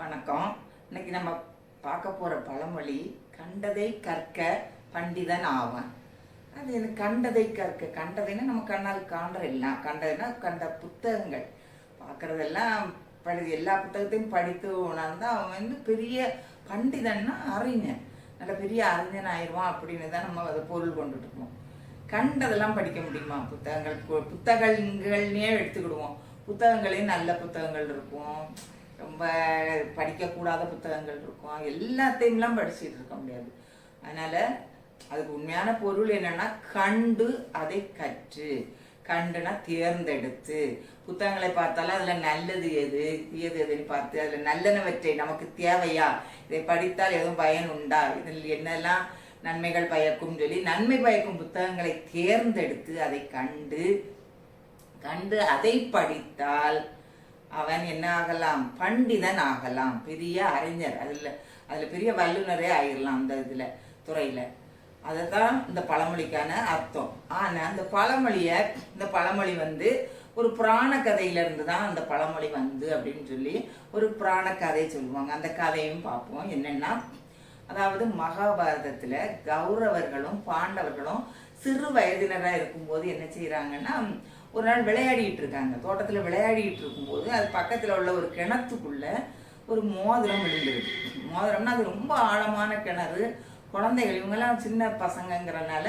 வணக்கம். இன்னைக்கு நம்ம பார்க்க போகிற பழமொழி கண்டதை கற்க பண்டிதன் ஆவான். அது எனக்கு கண்டதை கற்க? கண்டதைன்னா நம்ம கண்ணால் காண்ற எல்லாம். கண்டதுன்னா கண்ட புத்தகங்கள். பார்க்குறதெல்லாம் படி எல்லா புத்தகத்தையும் படித்து உணர்ந்தால் அவன் வந்து பெரிய பண்டிதன்னா அறிஞன். நல்ல பெரிய அறிஞன் ஆயிடுவான் அப்படின்னு தான் நம்ம அதை பொருள் கொண்டுட்டு இருக்கோம். கண்டதெல்லாம் படிக்க முடியுமா? புத்தகங்கள் புத்தகங்கள்னே எடுத்துக்கிடுவோம். புத்தகங்களையும் நல்ல புத்தகங்கள் இருக்கும். ரொம்ப படிக்கக்கூடாத புத்தகங்கள் இருக்கும். எல்லாத்தையும்லாம் படிச்சுட்டு இருக்க முடியாது. அதனால அதுக்கு உண்மையான பொருள் என்னன்னா கண்டு அதை கற்று கண்டுனா தேர்ந்தெடுத்து புத்தகங்களை பார்த்தாலும் அதில் நல்லது எது தீயது எதுன்னு பார்த்து அதில் நல்லனவற்றை நமக்கு தேவையா? இதை படித்தால் எதுவும் பயன் உண்டா? இதில் என்னெல்லாம் நன்மைகள் பயக்கும் சொல்லி நன்மை பயக்கும் புத்தகங்களை தேர்ந்தெடுத்து அதை கண்டு கண்டு அதை படித்தால் அவன் என்ன ஆகலாம்? பண்டிதன் ஆகலாம். பெரிய அறிஞர். அதில் அதில் பெரிய வல்லுனரே ஆயிடலாம் அந்த இதில் துறையில். அதை தான் இந்த பழமொழிக்கான அர்த்தம். ஆனால் அந்த பழமொழியை இந்த பழமொழி வந்து ஒரு புராண கதையிலேருந்து தான் அந்த பழமொழி வந்து அப்படின்னு சொல்லி ஒரு புராண கதை சொல்லுவாங்க. அந்த கதையும் பார்ப்போம். என்னென்னா அதாவது மகாபாரதத்தில் கௌரவர்களும் பாண்டவர்களும் சிறு வயதினராக இருக்கும்போது என்ன செய்கிறாங்கன்னா ஒரு நாள் விளையாடிட்டு இருக்காங்க தோட்டத்தில் விளையாடிட்டு இருக்கும்போது அது பக்கத்தில் உள்ள ஒரு கிணத்துக்குள்ள ஒரு மோதிரம் விழுந்துருது. மோதிரம்னா அது ரொம்ப ஆழமான கிணறு. குழந்தைகள் இவங்கெல்லாம் சின்ன பசங்கங்கிறனால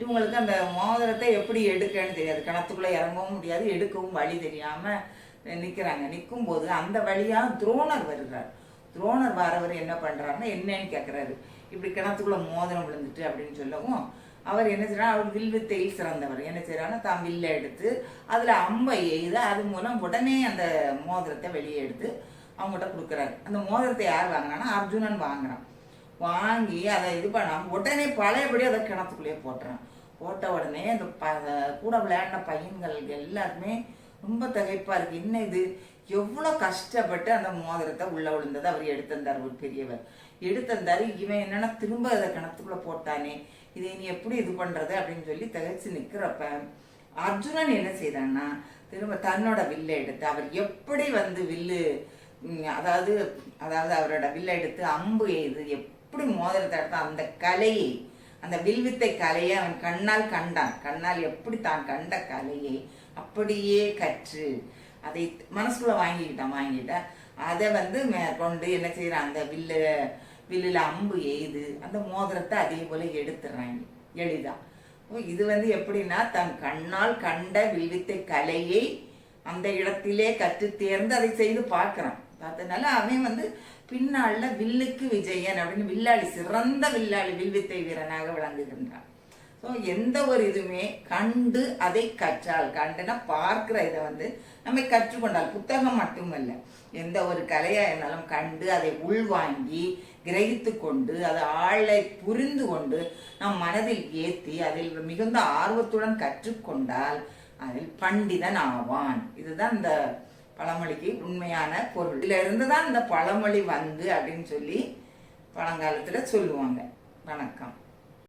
இவங்களுக்கு அந்த மோதிரத்தை எப்படி எடுக்கன்னு தெரியாது. கிணத்துக்குள்ள இறங்கவும் முடியாது எடுக்கவும் வழி தெரியாமல் நிற்கிறாங்க நிற்கும் போது அந்த வழியாக துரோணர் வருகிறார். துரோணர் வரவர் என்ன பண்ணுறாருன்னா என்னன்னு கேட்குறாரு இப்படி கிணத்துக்குள்ள மோதிரம் விழுந்துட்டு அப்படின்னு சொல்லவும் அவர் என்ன செய்யறாரு அவர் வில்வித்தையில் சிறந்தவர் என்ன செய்யறாருன்னா தான் வில்ல எடுத்து அதில் அம்பை எய்து அது மூலம் உடனே அந்த மோதிரத்தை வெளியே எடுத்து அவங்ககிட்ட கொடுக்குறாரு. அந்த மோதிரத்தை யார் வாங்கினான்னா அர்ஜுனன் வாங்குறான். வாங்கி அதை இது பண்ணாம உடனே பழையபடி அதை கிணத்துக்குள்ளேயே போட்டுறான். போட்ட உடனே அந்த ப கூட விளையாடின பையன்கள் எல்லாருமே ரொம்ப தகைப்பாக இருக்குது என்ன இது? எவ்வளோ கஷ்டப்பட்டு அந்த மோதிரத்தை உள்ளே விழுந்ததை அவர் எடுத்திருந்தார் ஒரு பெரியவர். எடுத்திருந்தாரு இவன் என்னென்னா திரும்ப அதை கிணத்துக்குள்ளே போட்டானே. இதை நீ எப்படி இது பண்ணுறது அப்படின்னு சொல்லி திகைச்சு நிற்கிறப்ப அர்ஜுனன் என்ன செய்தான்னா திரும்ப தன்னோட வில்லை எடுத்து அவர் எப்படி வந்து வில்லு அதாவது அதாவது அவரோட வில்லை எடுத்து அம்பு எய்து எப்படி மோதிரத்தை எடுத்து அந்த கலையை அந்த வில்வித்தை கலையை அவன் கண்ணால் கண்டான். கண்ணால் எப்படி தான் கண்ட கலையை அப்படியே கற்று அதை மனசுக்குள்ள வாங்கிக்கிட்டான் வாங்கிட்டா அதை வந்து கொண்டு என்ன செய்யறான் அந்த வில்ல வில்லில் அம்பு எய்து அந்த மோதிரத்தை அதே போல் எடுத்துடுறாங்க. எளிதாக ஓ, இது வந்து எப்படின்னா தன் கண்ணால் கண்ட வில்வித்தை கலையை அந்த இடத்திலே கற்று தேர்ந்து அதை செய்து பார்க்குறான். பார்த்ததுனால அவன் வந்து பின்னால வில்லுக்கு விஜயன் அப்படின்னு வில்லாளி சிறந்த வில்லாளி வில்வித்தை வீரனாக விளங்குகின்றான். ஸோ எந்த ஒரு இதுவுமே கண்டு அதை கற்றால் கண்டுனா பார்க்கிற இதை வந்து நம்ம கற்றுக்கொண்டால் புத்தகம் மட்டுமல்ல. எந்த ஒரு கலையாக இருந்தாலும் கண்டு அதை உள்வாங்கி கிரகித்து கொண்டு அதை ஆளை புரிந்து கொண்டு நம் மனதில் ஏற்றி அதில் மிகுந்த ஆர்வத்துடன் கற்றுக்கொண்டால் அதில் பண்டிதன் ஆவான். இதுதான் இந்த பழமொழிக்கு உண்மையான பொருள். இதில் இருந்து தான் இந்த பழமொழி வந்து அப்படின்னு சொல்லி பழங்காலத்தில் சொல்லுவாங்க. வணக்கம்.